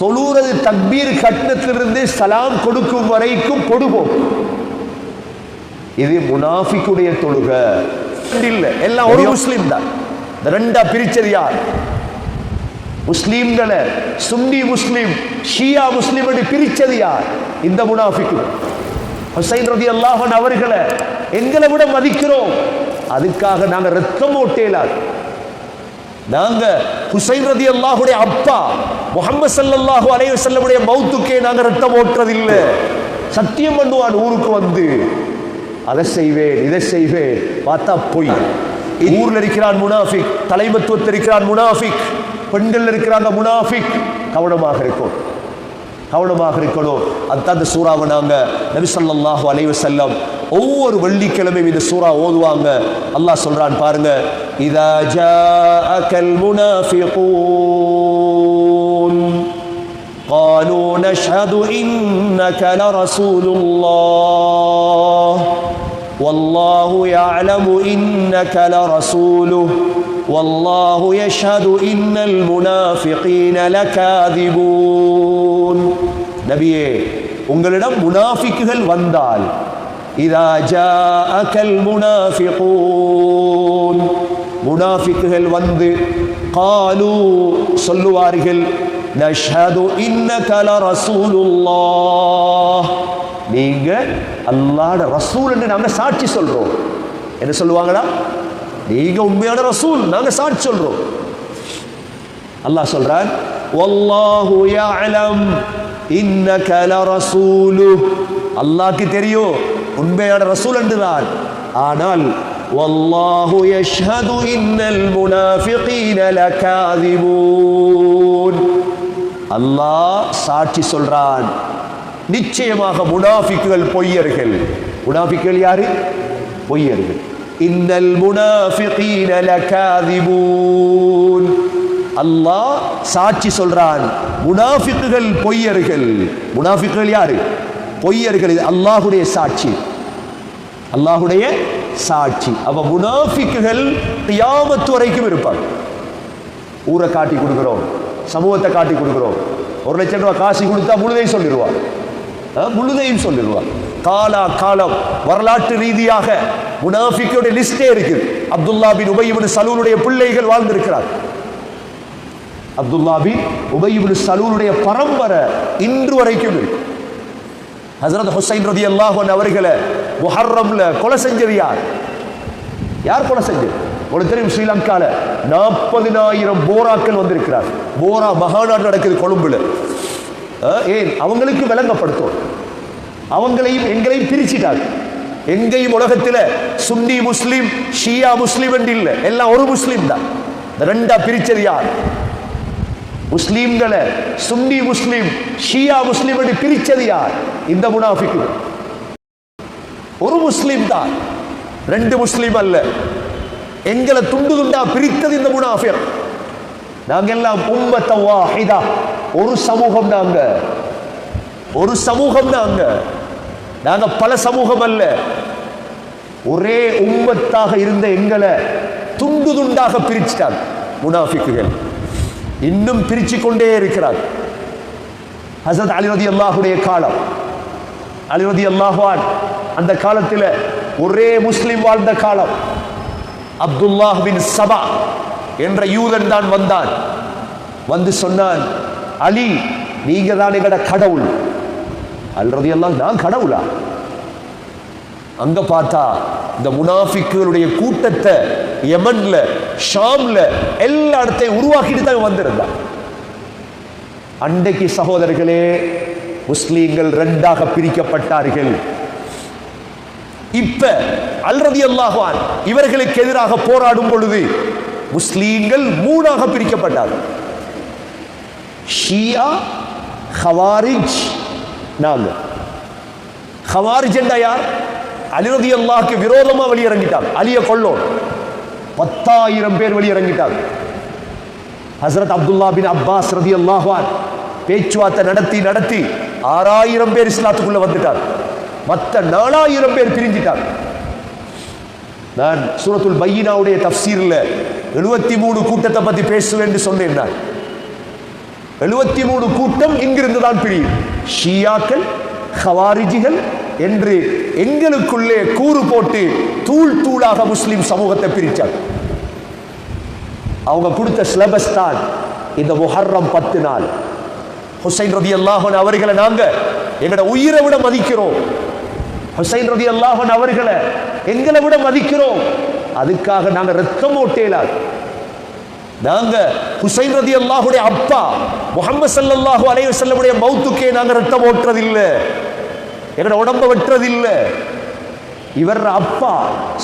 தொழுறது தக்பீர் கட்டத்திலிருந்து சலாம் கொடுக்கும் வரைக்கும் பொடுவோம் இது முனாஃபிக்குடைய தொழுக. இல்ல எல்லாம் ஒரு முஸ்லிம் தான். ரெண்டா பிரிச்சது யார்? முஸ்லீம்களை சுன்னி முஸ்லிம் ஷியா முஸ்லிம் என்று பிரிச்சது யார்? இந்த முனாஃபிக்கு. ஹுசைன் ரதி அல்லாஹன் அவர்களை எங்களை விட மதிக்கிறோம். அதுக்காக நாங்க ரத்தம் ஓட்டேலாது. நாங்க ஹுசைன் ரதி அல்லாஹுடைய அப்பா முகமது சல்லாஹு அலைய செல்லமுடைய மௌத்துக்கே நாங்க ரத்தம் ஓட்டுறதில்லை. சத்தியம் பண்ணுவான் ஊருக்கு வந்து. அதை செய்வேன் இதை செய்வேன். பார்த்தா பொய். ஊர்ல இருக்கிறான் முனாஃபிக் தலைமத்துவத்தில் இருக்கிறான் முனாஃபிக் பெண்கள் இருக்கிறாங்க முனாஃபிக். கவனமாக இருக்கும் கவனமாக இருக்கணும் அதுதான் இந்த சூறாவை நாங்க நபி ஸல்லல்லாஹு அலைஹி வஸல்லம் ஒவ்வொரு வெள்ளிக்கிழமையும் இந்த சூறா ஓதுவாங்க அல்லாஹ் சொல்றான் பாருங்க இதா ஜாஅகல் முனாஃபிகூன் قالوا نشهد إنك لرسول الله والله يعلم إنك لرسوله والله يشهد إن المنافقين لكاذبون நபியே உங்களிடம் முனாஃபிக்குகள் வந்தால் இதா ஜாஅகல் முனாஃபிகூன். முனாஃபிக்குகள் வந்து காலு சொல்லுவார்கள் நஷ்ஹது இன்னக லரசூலுல்லாஹ் நீங்க அல்லாஹ்வுடைய ரசூல் என்று நாங்க சாட்சி சொல்றோம். என்ன சொல்லுவாங்களா நீங்க உண்மையான ரசூல் நாங்க சாட்சி சொல்றோம். அல்லாஹ் சொல்றான் வல்லாஹு யஅலம். இன்னக லரசூலு அல்லாஹ்க்கு தெரியும் உண்மையான ரசூல் என்றுதான் ஆனால் வல்லாஹு யஷ்ஹது இன்னல் முனாஃபிகீன லகாதிபூன் அல்லாஹ் சாட்சி சொல்றான் நிச்சயமாக முனாஃபிக்குகள் பொய்யர்கள் முனாஃபிக்குகள் யாரு பொய்யர்கள் இன்னல் முனாஃபிகீன லகாதிபூன் அல்லாஹ் சாட்சி சொல்றான் முனாஃபிக்குகள் பொய்யர்கள். முனாஃபிக்குகள் யாரு? பொய்யர்கள். இது அல்லாஹுடைய சாட்சி. அல்லாஹுடைய சாட்சி. அவ முனாஃபிக்குகள் தியாமத்து வரைக்கும் இருப்பாங்க. ஊரை காட்டி கொடுக்குறோம் சமூகத்தை காட்டி கொடுக்குறோம். ஒரு லட்சம் ரூபாய் காசு கொடுத்தா முழுதையும் சொல்லிடுவார் முழுதையும் சொல்லிடுவார் காலா காலம் வரலாற்று ரீதியாக முனாஃபிக்குடைய லிஸ்டே இருக்குது. அப்துல்லா பின் உபயிபின் சலூனுடைய பிள்ளைகள் வாழ்ந்திருக்கிறார் அப்துல்லாபி உபயிபுல் சலூனுடைய பரம்பரை இன்று வரைக்கும் இருக்கு. ஹசரத் ஹுசைன் ரதி அல்லாஹன் அவர்களை முஹர்ரம்ல கொலை செஞ்சது யார்? யார் கொலை செஞ்சது? உங்களுக்கு தெரியும் ஸ்ரீலங்கால நாற்பதினாயிரம் போராக்கள் வந்திருக்கிறார் போரா மகாநாடு நடக்குது கொழும்புல. ஏன்? அவங்களுக்கு விளங்கப்படுத்தும் அவங்களையும் எங்களையும் பிரிச்சிட்டாங்க. எங்கேயும் உலகத்துல சுன்னி முஸ்லீம் ஷியா முஸ்லீம் என்று இல்லை. எல்லாம் ஒரு முஸ்லீம் தான். ரெண்டா பிரிச்சது யார்? முஸ்லீம்களை சுன்னி முஸ்லீம் ஷியா முஸ்லிம் என்று பிரிச்சது யார்? இந்த முனாஃபிக்கு. ஒரு முஸ்லீம் தான். ரெண்டு முஸ்லீம் அல்ல. எங்களை துண்டு துண்டா பிரித்தது இந்த முனாஃபிக் நாங்க எல்லாம் உம்மத்த வாஹிதா. ஒரு சமூகம் நாங்க. ஒரு சமூகம் நாங்க. நாங்க பல சமூகம் அல்ல. ஒரே உம்மத்தாக இருந்த எங்களை துண்டு துண்டாக பிரிச்சிட்டாங்க முனாஃபிக்குகள். இன்னும் பிரிச்சு கொண்டே இருக்கிறார். ஹசரத் அலிரதி அல்லாஹுடைய காலம். அலி ரதி அல்லாஹான் அந்த காலத்தில் ஒரே முஸ்லிம் வாழ்ந்த காலம். அப்துல்லாஹின் சபா என்ற யூதன் தான் வந்தான். வந்து சொன்னான் அலி நீங்க தான் எங்கட கடவுள். அல்றது எல்லாம் நான் கடவுளா? அங்க பார்த்தா இந்த முனாஃபிக்குகளுடைய கூட்டத்தை யமன்ல ஷாம்ல எல்லா இடத்தையும் உருவாக்கிட்டு தான் வந்திருந்தான். அன்றைக்கு சகோதரர்களே முஸ்லீம்கள் ரெண்டாக பிரிக்கப்பட்டார்கள். இப்ப அல்ரதி அல்லாஹான் இவர்களுக்கு எதிராக போராடும் பொழுது முஸ்லீம்கள் மூணாக பிரிக்கப்பட்டார்கள். ஷியா ஹவாரிஜ் நாங்க ஹவாரிஜ் என்றா யார்? அலிரதி அல்லாஹ்க்கு விரோதமா வெளியிறங்கிட்டாங்க அலிய கொல்லோம் பத்தாயிரம் பேர் வெளியிறங்கிட்டாங்க. ஹசரத் அப்துல்லா பின் அப்பாஸ் ரதி அல்லாஹான் பேச்சுவார்த்தை நடத்தி நடத்தி ஆறாயிரம் பேர் இஸ்லாத்துக்குள்ள வந்துட்டார் மற்ற நாலாயிரம் பேர் பிரிஞ்சிட்டார் நான் சூரத்துல் பையினாவுடைய தப்சீரில் எழுபத்தி மூணு கூட்டத்தை பத்தி பேசுவேன் என்று சொன்னேன் நான். எழுபத்தி மூணு கூட்டம் இங்கிருந்து தான் பிரியும். ஷியாக்கள் ஹவாரிஜிகள் என்று எங்களுக்குள்ளே கூறு போட்டு தூள் தூளாக முஸ்லிம் சமூகத்தை பிரித்தார். அவங்க கொடுத்த சிலபஸ் தான் இந்த முஹர்ரம் பத்து நாள். ஹுசைன் ரதி அல்லாஹன் அவர்களை நாங்க எங்கட உயிரை விட மதிக்கிறோம். ஹுசைன் ரதி அல்லாஹன் அவர்களை எங்களை விட மதிக்கிறோம். அதுக்காக நாங்க ரத்தம் ஓட்டேலாது நாங்க ஹுசைன் ரதி அல்லாஹுடைய அப்பா முகமது சல்லாஹூ அலைஹி வஸல்லமுடைய மௌத்துக்கே நாங்க ரத்தம் ஓட்டுறதில்லை. எங்கட உடம்ப வெட்டுறதில்லை. இவர் அப்பா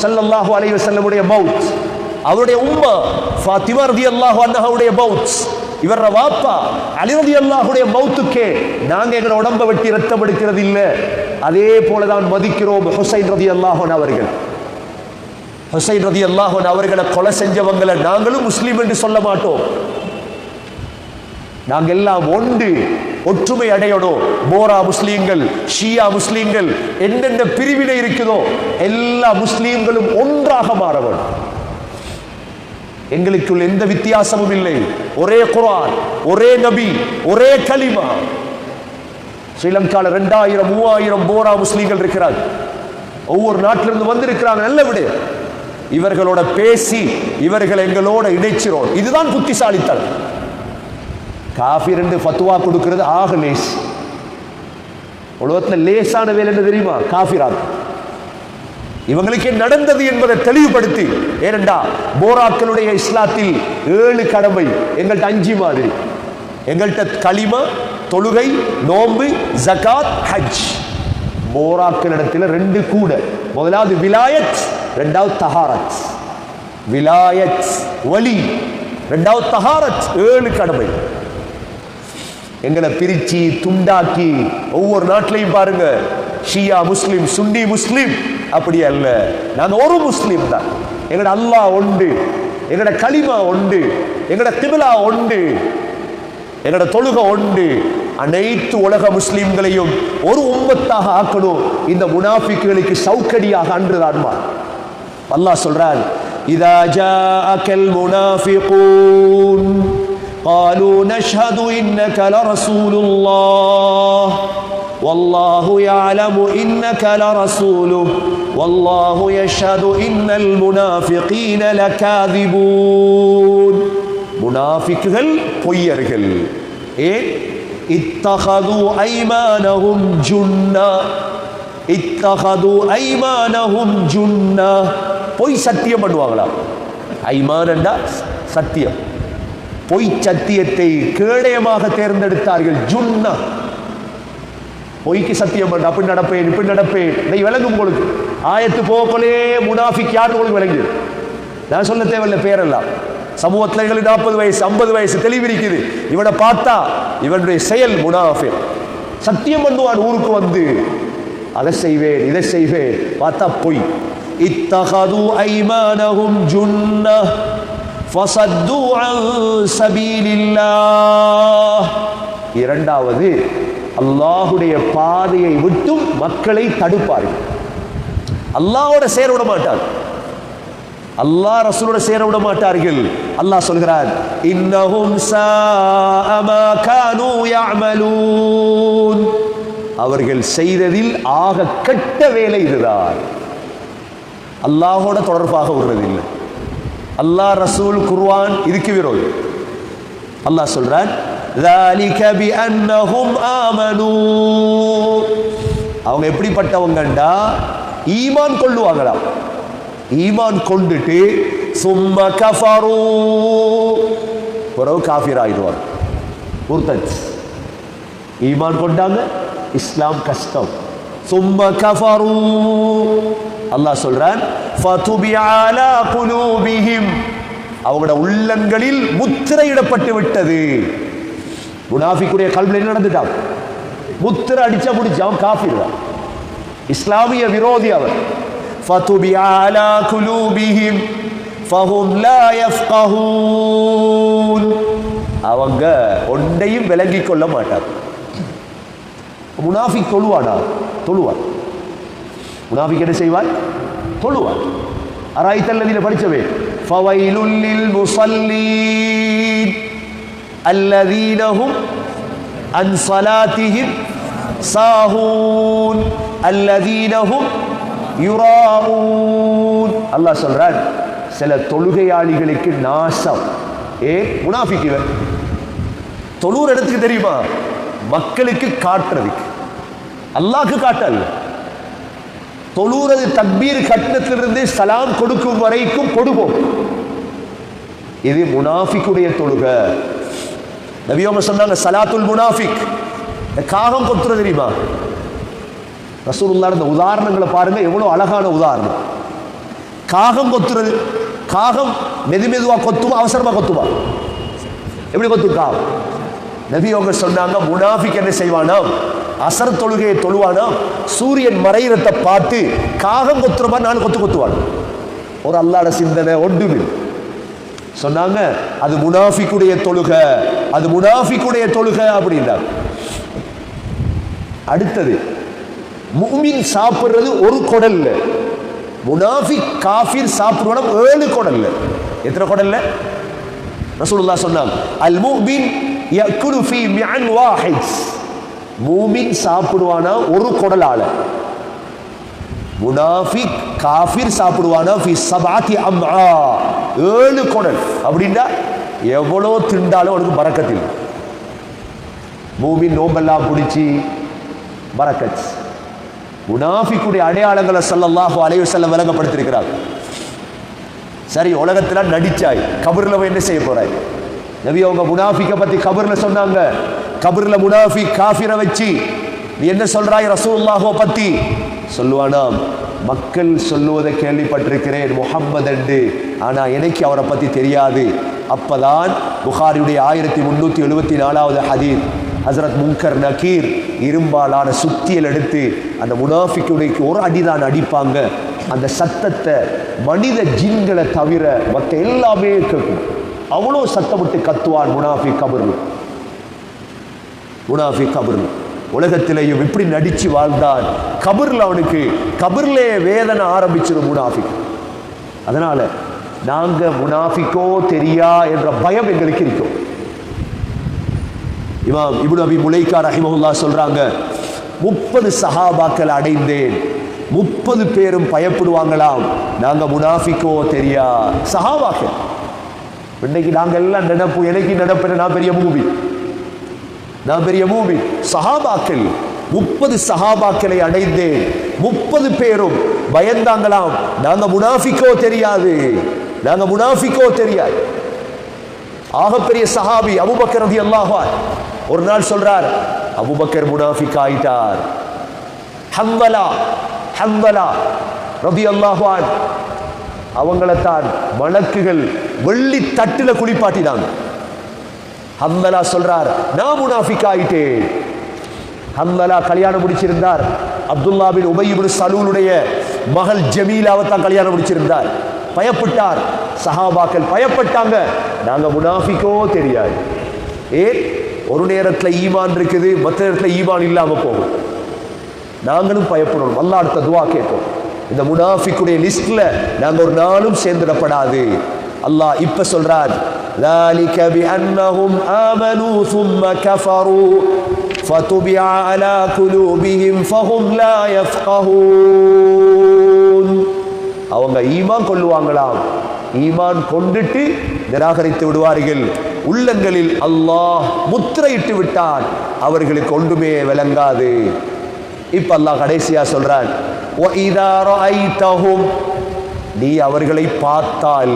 சல்லல்லாஹு அலைவ செல்லமுடைய மவுத். அவருடைய உம்மா ஃபாத்திமா ரலியல்லாஹு அன்ஹாவுடைய மவுத். இவர் வாப்பா அலி அல்லாஹுடைய மவுத்துக்கே நாங்க எங்க உடம்ப வெட்டி ரத்தம் எடுக்கிறது இல்லை அதே போலதான் மதிக்கிறோம் ஹுசைன் ரதி அல்லாஹன் அவர்கள். ஹுசைன் ரதி அல்லாஹன் அவர்களை கொலை செஞ்சவங்களை நாங்களும் முஸ்லீம் என்று சொல்ல மாட்டோம். நாங்க எல்லாம் ஒன்று ஒற்றுமை அடையணும் போரா முஸ்லீம்கள் ஷியா முஸ்லீம்கள் எந்தெந்த பிரிவினை இருக்குதோ எல்லா முஸ்லீம்களும் ஒன்றாக மாற வேண்டும் எங்களுக்குள் எந்த வித்தியாசமும் இல்லை. ஒரே குரான் ஒரே நபி ஒரே களிமா ஸ்ரீலங்கால ரெண்டாயிரம் மூவாயிரம் போரா முஸ்லீம்கள் இருக்கிறாங்க ஒவ்வொரு நாட்டிலிருந்து வந்திருக்கிறாங்க நல்ல விட. இவர்களோட பேசி இவர்கள் எங்களோட இணைச்சிரோம். இதுதான் புத்திசாலித்தனம். காஃபி ரெண்டு ஃபத்துவா கொடுக்கிறது ஆக லேஸ் உலகத்தில் லேசான வேலை என்ன தெரியுமா? காஃபிரான் இவங்களுக்கே நடந்தது என்பதை தெளிவுபடுத்தி ஏனெண்டா போராக்களுடைய இஸ்லாத்தில் ஏழு கடமை. எங்கள்கிட்ட அஞ்சு மாதிரி. எங்கள்கிட்ட களிமா தொழுகை நோம்பு ஜகாத் ஹஜ். போராக்களிடத்தில் ரெண்டு கூட. முதலாவது விலாயத் ரெண்டாவது தஹாரத். விலாயத் வலி ரெண்டாவது தஹாரத் ஏழு கடமை. எங்களை பிரிச்சு துண்டாக்கி ஒவ்வொரு நாட்டிலையும் பாருங்க. ஷியா முஸ்லீம் சுன்னி முஸ்லீம். அப்படி அல்ல. நான் ஒரு முஸ்லீம் தான். எங்கட அல்லாஹ் உண்டு. எங்கட களிமா உண்டு. எங்கட திமிலா உண்டு. எங்கட தொழுகை உண்டு. அனைத்து உலக முஸ்லீம்களையும் ஒரு உம்மத்தாக ஆக்கணும். இந்த முனாஃபிக்குகளுக்கு சௌக்கடியாக அன்றுதான்மா. அல்லாஹ் சொல்றான் இதா ஜாஅக்கல் முனாஃபிகூன். قالوا نشهد إنك لرسول الله والله يعلم إنك لرسوله والله يشهد إن المنافقين لكاذبون முனாஃபிக்குகள் பொய்யர்கள் ஏன் இத்தகது ஐமானஹும் ஜுன்னா இத்தகது ஐமானஹும் ஜுன்னா பொய் சத்தியம் பண்ணுவாங்களா ஐமானண்டா சத்தியம் பொய் சத்தியத்தை கேடயமாக தேர்ந்தெடுத்தார்கள். ஜுன்னா. பொய்க்கு சத்தியம் பண்ண அப்படி நடப்பேன் இப்படி நடப்பேன். இதை விளங்கும் உங்களுக்கு ஆயத்து போக்கலே முனாஃபிக் யார் உங்களுக்கு விளங்கு நான் சொல்ல தேவையில்லை பேரெல்லாம். சமூகத்தில் எங்களுக்கு நாற்பது வயசு ஐம்பது வயசு தெளிவிருக்குது. இவனை பார்த்தா இவனுடைய செயல் முனாஃபி சத்தியம் பண்ணுவான் ஊருக்கு வந்து அதை செய்வேன் இதை செய்வேன். பார்த்தா பொய். இத்தகது ஐமானகும் ஜுன்னா. இரண்டாவது அல்லாஹுடைய பாதையை விட்டும் மக்களை தடுப்பார்கள். அல்லாஹோட சேர விட மாட்டார். அல்லாஹ் ரசூலோட சேர விட மாட்டார்கள். அல்லாஹ் சொல்கிறார் இன்னஹும் சாஅமா கானூ யஅமலூன். அவர்கள் செய்ததில் ஆக கெட்ட வேலை இதுதான். அல்லாஹோட தொடர்பாக விடுறதில்லை. அல்லாஹ் ரசூல் குர்ஆன் இதுக்கு விரோதி அல்லாஹ் சொல்றான் ذَلِكَ بِأَنَّهُمْ آمَنُوا அவங்க எப்படிப்பட்டவங்கண்டா ஈமான் கொள்ளுவாங்களாம் ஈமான் கொண்டுட்டு சும்ம கஃபரு பிறகு காஃபிர் ஆயிடுவாங்க முர்தத் ஈமான் கொண்டாங்க இஸ்லாம் கஷ்டம் சும்ம கஃபரு அல்லாஹ் சொல்றான் ஃபதுபி அவங்களோட உள்ளங்களில் முத்திரையிடப்பட்டு விட்டது. குணாஃபிக்குடைய கல்வியில் என்ன நடந்துட்டான்? முத்திரை அடிச்சா முடிச்சு அவன் காஃபிர் இஸ்லாமிய விரோதி அவர் ஃபதுபி அலா குலூபிஹிம் ஃபஹும் லா யஃப்கஹூன். அவங்க ஒன்றையும் விளங்கிக் கொள்ள மாட்டார் முனாஃபிக் தொழுவானா? தொழுவான். முனாஃபிக் என்ன செய்வார் தொழுவார் அராய்த்தல்லதில படித்தவே ஃபவைலுல்லில் முசல்லீன் அல்லதீனஹும் அன் சலாத்திஹிம் சாஹூன் அல்லதீனஹும் யுராவூன் அல்லாஹ் சொல்றான் சில தொழுகையாளிகளுக்கு நாசம் ஏ முனாஃபிக் இவன் தொழுற இடத்துக்கு தெரியுமா மக்களுக்கு காட்டுறதுக்கு அல்லாஹ்க்கு காட்டல்ல தொழுறது தக்பீர் கட்டத்திலிருந்து சலாம் கொடுக்கும் வரைக்கும் கொடுப்போம் இது முனாஃபிக்குடைய தொழுக. நபியோம சொன்னாங்க சலாத்துல் முனாஃபிக். இந்த காகம் கொத்துறது தெரியுமா? ரசூலுல்லாஹ் இந்த உதாரணங்களை பாருங்க எவ்வளவு அழகான உதாரணம். காகம் கொத்துறது காகம் மெது மெதுவாக கொத்துமா அவசரமா கொத்துமா? எப்படி கொத்து காகம்? நபி அவங்க சொன்னாங்க முனாஃபிக் என்ன செய்வானாம்? அசர் தொழுகையை தொழுவானாம். சூரியன் மறையிறத்தை பார்த்து காகம் கொத்துற மாதிரி நாலு கொத்து கொத்துவான். ஒரு அல்லாட சிந்தனை ஒன்றுமில் சொன்னாங்க அது முனாஃபிக்குடைய தொழுக அது முனாஃபிக்குடைய தொழுக அப்படின்றாங்க. அடுத்தது முஃமின் சாப்பிடுறது ஒரு குடல்ல. முனாஃபிக் காஃபிர் சாப்பிடுவானா ஏழு குடல்ல. எத்தனை குடல்ல? ரசூலுல்லா சொன்னாங்க அல் மூமின் மூமின் சாப்பிடுவானா ஒரு குடலால முனாஃபிக் காஃபிர் சாப்பிடுவானா ஃபி சபாத்தி அம்மா ஏழு குடல் அப்படின்னா எவ்வளோ திண்டாலும் உனக்கு பறக்கத்தில் மூமின் நோம்பெல்லாம் பிடிச்சி பரக்கத் முனாஃபிக்குடைய அடையாளங்களை ஸல்லல்லாஹு அலைவு செல்ல விளங்கப்படுத்தியிருக்கிறார் சரி உலகத்துல நடிச்சாய் கபரில் என்ன செய்ய போறாய் நபி அவங்க முனாஃபிக்க பத்தி கபர்ல சொன்னாங்க. கபர்ல முனாஃபி காஃபிரை வச்சு நீ என்ன சொல்றாய் ரசூல்லாஹோ பத்தி? சொல்லுவானாம் மக்கள் சொல்லுவதை கேள்விப்பட்டிருக்கிறேன் முகம்மது என்று ஆனா எனக்கு அவரை பத்தி தெரியாது. அப்பதான் புகாரியுடைய ஆயிரத்தி முன்னூத்தி எழுபத்தி நாலாவது ஹதீர் ஹசரத் முங்கர் நக்கீர் இரும்பாலான சுத்தியல் எடுத்து அந்த முனாஃபிக்குடைய ஒரு அடிதான் அடிப்பாங்க. அந்த சத்தத்தை மனித ஜின்களை தவிர மற்ற எல்லாமே கேட்கும். அவ்வளோ சத்தமிட்டு கத்துவான் முனாஃபி கபர்ல. முனாஃபி கபர்ல. உலகத்திலேயும் இப்படி நடிச்சு வாழ்ந்தான் கபர்ல அவனுக்கு கபர்லே வேதனை ஆரம்பிச்சிடும் முனாஃபிக் அதனால நாங்க முனாஃபிக்கோ தெரியா என்ற பயம் எங்களுக்கு இருக்கும். இமாம் இபுன் அபி முலைக்கா ரஹிமஹுல்லா சொல்றாங்க முப்பது சஹாபாக்கள் அடைந்தேன். முப்பது பேரும் பயப்படுவாங்களாம். நாங்க முனாஃபிக்கோ தெரியா? சஹாபாக்கள். இன்னைக்கு நாங்க எல்லாம் நினைப்பு எனக்கு நினைப்பேன் நான் பெரிய மூவி. நான் பெரிய மூவி. சஹாபாக்கள் முப்பது சஹாபாக்களை அடைந்தேன். முப்பது பேரும் பயந்தாங்களாம். நாங்க முனாஃபிக்கோ தெரியாது. நாங்க முனாஃபிக்கோ தெரியாது. ஆகப்பெரிய சஹாபி அபுபக்கர் ரதி அல்லாஹான் ஒரு நாள் சொல்றார் அபுபக்கர் முனாஃபிக் ஆயிட்டார். ஹம்பலா ஹம்பலா ரதி அல்லாஹான் அவங்களைத்தான் மலக்குகள் வெள்ளி தட்டுல குளிப்பாட்டினாங்க. ஹம்மலா சொல்றார் நான் முனாஃபிக் ஆயிட்டேன். ஹம்மலா கல்யாணம் முடிச்சிருந்தார். அப்துல்லாவின் உபயிபின் சலூலுடைய மகள் ஜமீலாவை தான் கல்யாணம் முடிச்சிருந்தார். பயப்பட்டார். சஹாபாக்கள் பயப்பட்டாங்க. நாங்கள் முனாஃபிக்கோ தெரியாது. ஏன் ஒரு நேரத்தில் ஈமான் இருக்குது மற்ற நேரத்தில் ஈமான் இல்லாமல் போகும். நாங்களும் பயப்படணும். அல்லா அடுத்த துவா கேட்போம். இந்த முனாஃபிக்குடைய லிஸ்ட்ல நாங்க ஒரு நாளும் சேர்ந்துடப்படாது அல்லாஹ் இப்ப சொல்றார் ذلك بأنهم آمنوا ثم كفروا فطبع على قلوبهم فهم لا يفقهون அவங்க ஈமான் கொள்ளுவாங்களாம் ஈமான் கொண்டுட்டு நிராகரித்து விடுவார்கள் உள்ளங்களில் அல்லாஹ் முத்திரையிட்டு விட்டான் அவர்களுக்கு ஒன்றுமே விளங்காது இப்ப அல்லாஹ் கடைசியா சொல்றான் وَإِذَا رَأَيْتَهُمْ நீ அவர்களை பார்த்தால்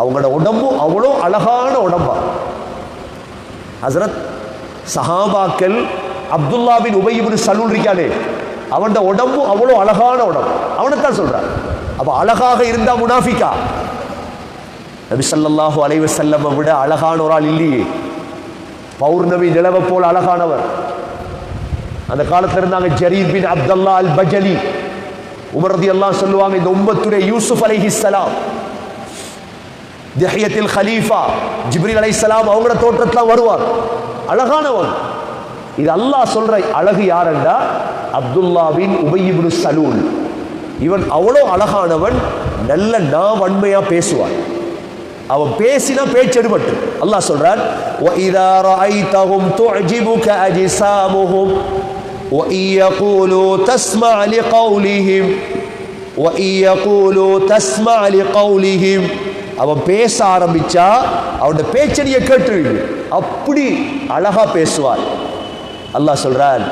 அவங்களோட உடம்பு அவ்வளோ அழகான உடம்பா. ஹசரத் சஹாபாக்கள் அப்துல்லாவின் உபயிபின் சலூல் இருக்கானே அவனோட உடம்பு அவ்வளோ அழகான உடம்பு. அவனைத்தான் சொல்றான். அப்ப அழகாக இருந்தா முனாஃபிகா நபி ஸல்லல்லாஹு அலைஹி விட அழகான ஒரு ஆள் இல்லையே. பௌர்ணமி நிலவை போல் அழகானவர். அந்த காலத்துல இருந்தாங்க ஜரீர் பின் அப்துல்லா அல் பஜலி உமரதி எல்லாம் சொல்லுவாங்க இந்த உம்பத்துடைய யூசுப் அலைஹிஸ்ஸலாம் திஹ்யத்தில் ஹலீஃபா ஜிப்ரீல் சலாம் அவங்களோட தோற்றத்தில் வருவார் அழகானவன் இது அல்லாஹ் சொல்ற அழகு யாரண்டா அப்துல்லாவின் உபயிபுனு சலூல். இவன் அவ்வளோ அழகானவன் நல்ல நான் வன்மையாக பேசுவான். அவன் பேசினா பேச்சு எடுபட்டு. அல்லாஹ் சொல்றான் وَإِذَا رَأَيْتَهُمْ تُعْجِبُكَ أَجْسَامُهُمْ وَإِن يَقُولُوا تَسْمَعْ لِقَوْلِهِمْ وَإِن يَقُولُوا تَسْمَعْ لِقَوْلِهِمْ அவன் பேச ஆரம்பிச்சா அவனோட பேச்சடியை கேட்டுருவீங்க அப்படி அழகா பேசுவார் அல்லாஹ் சொல்றான்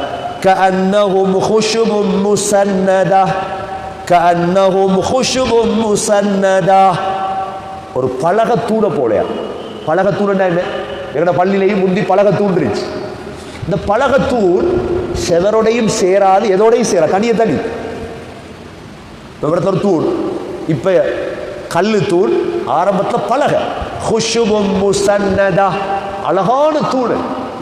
كأنهم خشب مسندة كأنهم خشب مسندة ஒரு பலகத்தூணை போலையா பலகத்தூணுன்னா என்ன எங்கட பள்ளியிலையும் முந்தி பலகத்தூண் இருந்துச்சு இந்த பலகத்தூண் செவரோடையும் சேராது எதோடையும் சேரா தனிய தனி விவரத்தோட தூண் இப்ப கல் தூண் ஆரம்பத்தில் பலக. ஹுஷுபும் முசன்னதா. அழகான தூண்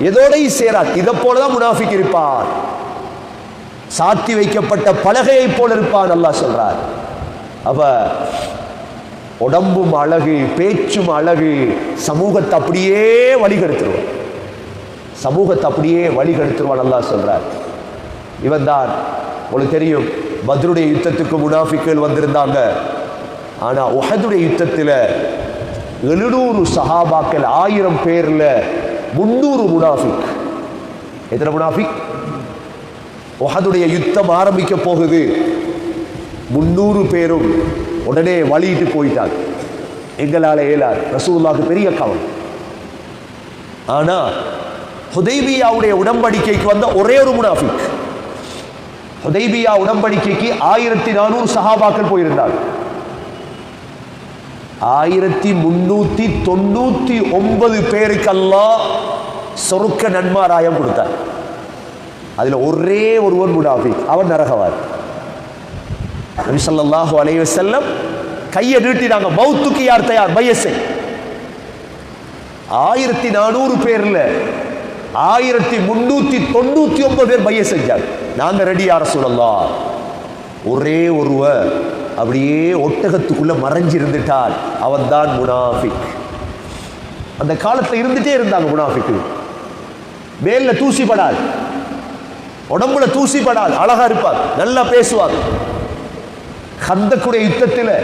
எதோடையும் சேராது இதை போலதான் முனாஃபிக் இருப்பார். சாத்தி வைக்கப்பட்ட பலகையை போல இருப்பான் அல்லாஹ் சொல்றார். அப்ப உடம்பும் அழகு பேச்சும் அழகு சமூகத்தை அப்படியே வழிகெடுத்துருவோம். சமூகத்தை அப்படியே வழிகெடுத்துருவான் அல்லா சொல்கிறார் இவன் தான் உங்களுக்கு தெரியும் பத்ருடைய யுத்தத்துக்கு முனாஃபிக்கள் வந்திருந்தாங்க. ஆனால் உஹதுடைய யுத்தத்தில் எழுநூறு சஹாபாக்கள் ஆயிரம் பேரில் முன்னூறு முனாஃபிக். எத்தனை முனாஃபிக்? உஹதுடைய யுத்தம் ஆரம்பிக்க போகுது. முன்னூறு பேரும் உடனே வழியிட்டு போயிட்டாங்க. எங்களால் இயலாது. ரசூலுல்லாஹ்க்கு பெரிய கவலை. ஆனால் ஹுதைபியாவுடைய உடன்படிக்கைக்கு வந்த ஒரே ஒரு முனாஃபிக். ஹுதைபியா உடன்படிக்கைக்கு ஆயிரத்தி நானூறு சஹாபாக்கள் போயிருந்தார். ஆயிரத்தி முன்னூத்தி தொண்ணூத்தி ஒன்பது பேருக்கெல்லாம் சொருக்க நன்மாராயம் கொடுத்தார். அதுல ஒரே ஒருவன் முனாஃபிக் அவன் நரகவார். நபி அலைய செல்லம் கையை நீட்டினாங்க மௌத்துக்கு யார் தயார்? பையசை ஆயிரத்தி நானூறு பேர்ல ஆயிரத்தி முன்னூத்தி தொண்ணூத்தி ஒன்பது பேர் பைய செஞ்சாங்க. நாங்க ரெடி யார சொல்லலாம் ஒரே ஒருவர் அப்படியே ஒட்டகத்துக்குள்ள மறைஞ்சிருந்துட்டால் அவன் தான் முனாஃபிக். அந்த காலத்துல இருந்துட்டே இருந்தாங்க முனாஃபிக்கு மேல தூசி படாது உடம்புல தூசி படாது அழகா இருப்பார். நல்லா பேசுவார். கந்தக்குடைய யுத்தத்தில்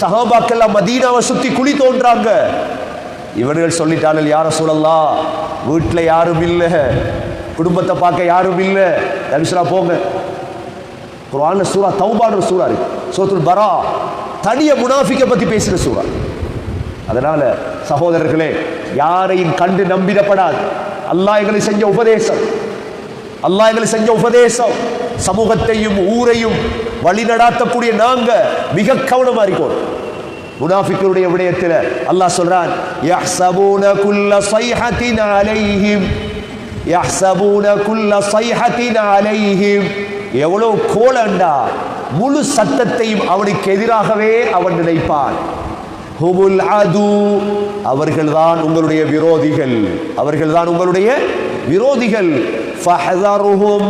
சஹாபாக்கெல்லாம் மதீனாவை சுத்தி குழி தோன்றாங்க. இவர்கள் சொல்லிட்டார்கள் யார சொல்லலாம் வீட்டில் யாரும் இல்லை. குடும்பத்தை பார்க்க யாரும் இல்லை. தனுஷரா போங்க. குரான சூறா தௌபான சூறா இருக்கு. சோத்துல் பரா தனிய முனாஃபிக்கை பத்தி பேசுற சூறா. அதனால சகோதரர்களே யாரையும் கண்டு நம்பிடப்படாது. அல்லாஹ் எங்களை செஞ்ச உபதேசம். அல்லாஹ் எங்களை செஞ்ச உபதேசம். சமூகத்தையும் ஊரையும் வழிநடாத்தக்கூடிய நாங்க மிக கவனமா இருக்கோம். முனாஃபிக்களுடைய விடயத்தில் அல்லாஹ் சொல்றான் யஹ்சபூன குல்ல ஸைஹத்தின் அலைஹிம் யஹ்சபூன குல்ல ஸைஹத்தின் அலைஹிம். எவ்வளவு கோலண்டா முழு சத்தத்தையும் அவனுக்கு எதிராகவே அவன் நினைப்பான். ஹுமுல் அது அவர்கள்தான் உங்களுடைய விரோதிகள் அவர்கள்தான் உங்களுடைய விரோதிகள். ஃபஹதருஹும்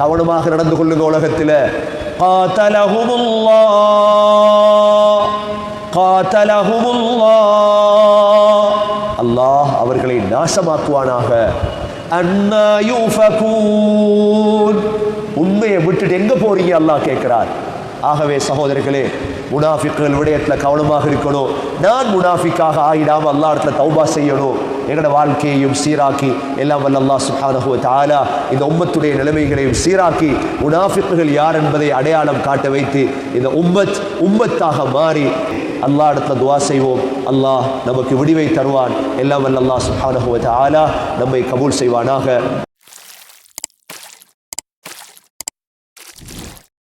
கவனமாக நடந்து கொள்ளுங்க உலகத்தில். அல்லாஹ் அவர்களை நாசமாக்குவானாக. உண்மையை விட்டுட்டு எங்க போறீங்க? அல்லாஹ் கேட்கிறார். ஆகவே சகோதரர்களே முனாஃபிக்குகள் விடயத்தில் கவனமாக இருக்கணும். நான் முனாஃபிக்காக ஆயிடாம அல்லா இடத்துல தௌபா செய்யணும். எங்களோட வாழ்க்கையையும் சீராக்கி எல்லாம் வல்ல அல்லாஹ் தாலா இந்த உம்மத்துடைய நிலைமைகளையும் சீராக்கி முனாஃபிக்குகள் யார் என்பதை அடையாளம் காட்ட வைத்து இந்த உம்மத் உம்மத்தாக மாறி அல்லாஹ் இடத்துல துவா செய்வோம் அல்லாஹ் நமக்கு விடிவை தருவான் எல்லாம் வல்ல அல்லாஹ் சுப்ஹானஹு வ தஆலா நம்மை கபூல் செய்வானாக